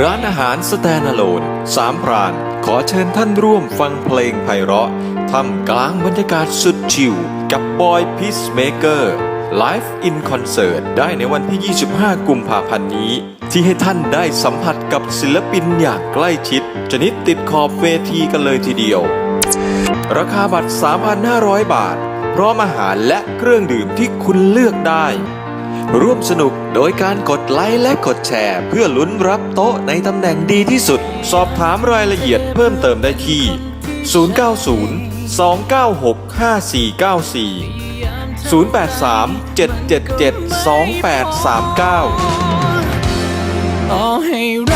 ร้านอาหารสแตน a l โ n นสามพราน ขอเชิญท่านร่วมฟังเพลงไพเราะท่ามกลางบรรยากาศสุดชิลกับบอยพีซเมเกอร์ไลฟ์อินคอนเสิร์ตได้ในวันที่ 25 กุมภาพันธ์นี้ ที่ให้ท่านได้สัมผัสกับศิลปินอย่างใกล้ชิด ชนิดติดขอบเวทีกันเลยทีเดียว ราคาบัตร 3,500 บาท พร้อมอาหารและเครื่องดื่มที่คุณเลือกได้ ร่วมสนุกโดยการกดไลค์และกดแชร์ เพื่อลุ้นรับโต๊ะในตำแหน่งดีที่สุด สอบถามรายละเอียดเพิ่มเติมได้ที่ 090 296 5494 083 777 2839